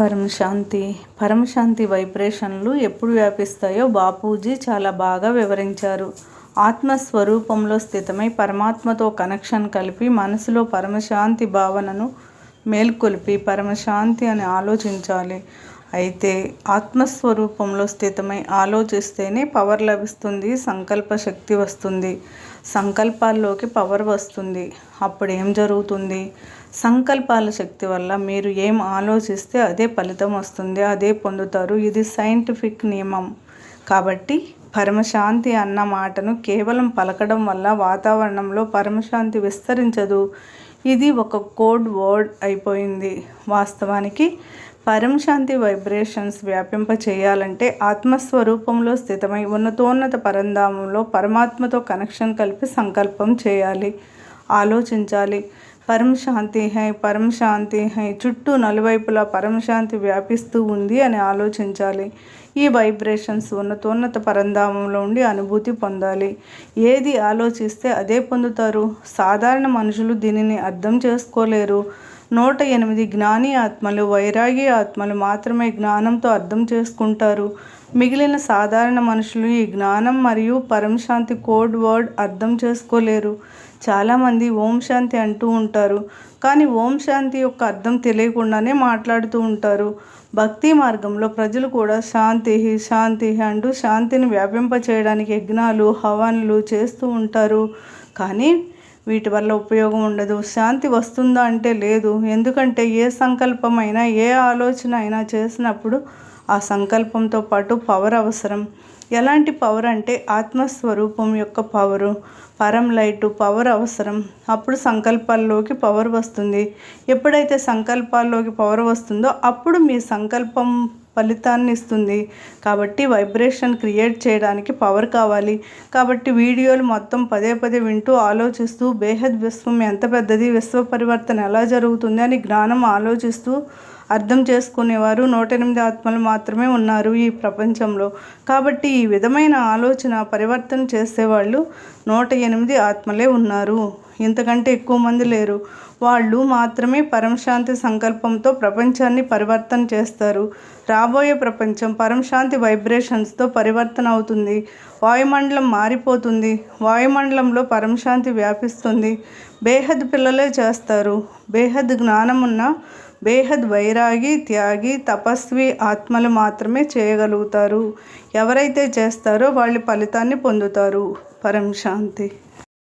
పరమశాంతి పరమశాంతి వైబ్రేషన్లు ఎప్పుడు వ్యాపిస్తాయో బాపూజీ చాలా బాగా వివరించారు. ఆత్మస్వరూపంలో స్థితమై పరమాత్మతో కనెక్షన్ కలిపి మనసులో పరమశాంతి భావనను మేల్కొల్పి పరమశాంతి అని ఆలోచించాలి. అయితే ఆత్మస్వరూపంలో స్థితమై ఆలోచిస్తేనే పవర్ లభిస్తుంది సంకల్ప శక్తి వస్తుంది. సంకల్పాల్లోకి పవర్ వస్తుంది. అప్పుడు ఏం జరుగుతుంది? సంకల్పాల శక్తి వల్ల మీరు ఏం ఆలోచిస్తే అదే ఫలితం వస్తుంది అదే పొందుతారు. ఇది సైంటిఫిక్ నియమం. కాబట్టి పరమశాంతి అన్న మాటను కేవలం పలకడం వల్ల వాతావరణంలో పరమశాంతి విస్తరించదు. ఇది ఒక కోడ్ వర్డ్ అయిపోయింది. వాస్తవానికి పరమశాంతి వైబ్రేషన్స్ వ్యాపింప చేయాలంటే ఆత్మస్వరూపంలో స్థితమై ఉన్నతోన్నత పరంధామంలో పరమాత్మతో కనెక్షన్ కలిపి సంకల్పం చేయాలి. ఆలోచించాలి. పరమశాంతి హై పరమశాంతి హై చుట్టూ నలువైపులా పరమశాంతి వ్యాపిస్తూ ఉంది అని ఆలోచించాలి. ఈ వైబ్రేషన్స్ ఉన్నతోన్నత పరంధామంలో ఉండి అనుభూతి పొందాలి. ఏది ఆలోచిస్తే అదే పొందుతారు. సాధారణ మనుషులు దీనిని అర్థం చేసుకోలేరు. నూట ఎనిమిది జ్ఞాని ఆత్మలు వైరాగి ఆత్మలు మాత్రమే జ్ఞానంతో అర్థం చేసుకుంటారు. మిగిలిన సాధారణ మనుషులు ఈ జ్ఞానం మరియు పరమశాంతి కోడ్ వర్డ్ అర్థం చేసుకోలేరు. చాలామంది ఓం శాంతి అంటూ ఉంటారు కానీ ఓం శాంతి యొక్క అర్థం తెలియకుండానే మాట్లాడుతూ ఉంటారు. భక్తి మార్గంలో ప్రజలు కూడా శాంతి శాంతి అంటూ శాంతిని వ్యాపింప చేయడానికి యజ్ఞాలు హవన్లు చేస్తూ ఉంటారు. కానీ వీటి వల్ల ఉపయోగం ఉండదు. శాంతి వస్తుందా అంటే లేదు. ఎందుకంటే ఏ సంకల్పమైనా ఏ ఆలోచన అయినా చేసినప్పుడు ఆ సంకల్పంతో పాటు పవర్ అవసరం. ఎలాంటి పవర్ అంటే ఆత్మస్వరూపం యొక్క పవరు. పరం లైటు పవర్ అవసరం. అప్పుడు సంకల్పాల్లోకి పవర్ వస్తుంది. ఎప్పుడైతే సంకల్పాల్లోకి పవర్ వస్తుందో అప్పుడు మీ సంకల్పం ఫలితాన్ని ఇస్తుంది. కాబట్టి వైబ్రేషన్ క్రియేట్ చేయడానికి పవర్ కావాలి. కాబట్టి వీడియోలు మొత్తం పదే పదే వింటూ ఆలోచిస్తూ బేహద్ విశ్వం ఎంత పెద్దది విశ్వ పరివర్తన ఎలా జరుగుతుంది అని జ్ఞానం ఆలోచిస్తూ అర్థం చేసుకునేవారు. నూట ఎనిమిది ఆత్మలు మాత్రమే ఉన్నారు ఈ ప్రపంచంలో. కాబట్టి ఈ విధమైన ఆలోచన పరివర్తన చేసేవాళ్ళు నూట ఎనిమిది ఆత్మలే ఉన్నారు. ఇంతకంటే ఎక్కువ మంది లేరు. వాళ్ళు మాత్రమే పరమశాంతి సంకల్పంతో ప్రపంచాన్ని పరివర్తన చేస్తారు. రాబోయే ప్రపంచం పరమశాంతి వైబ్రేషన్స్తో పరివర్తన అవుతుంది. వాయుమండలం మారిపోతుంది. వాయుమండలంలో పరమశాంతి వ్యాపిస్తుంది. బేహద్ పిల్లలే చేస్తారు. బేహద్ జ్ఞానం ఉన్న బేహద్ వైరాగి త్యాగి తపస్వి ఆత్మలు మాత్రమే చేయగలుగుతారు. ఎవరైతే చేస్తారో వాళ్ళు ఫలితాన్ని పొందుతారు. పరం శాంతి.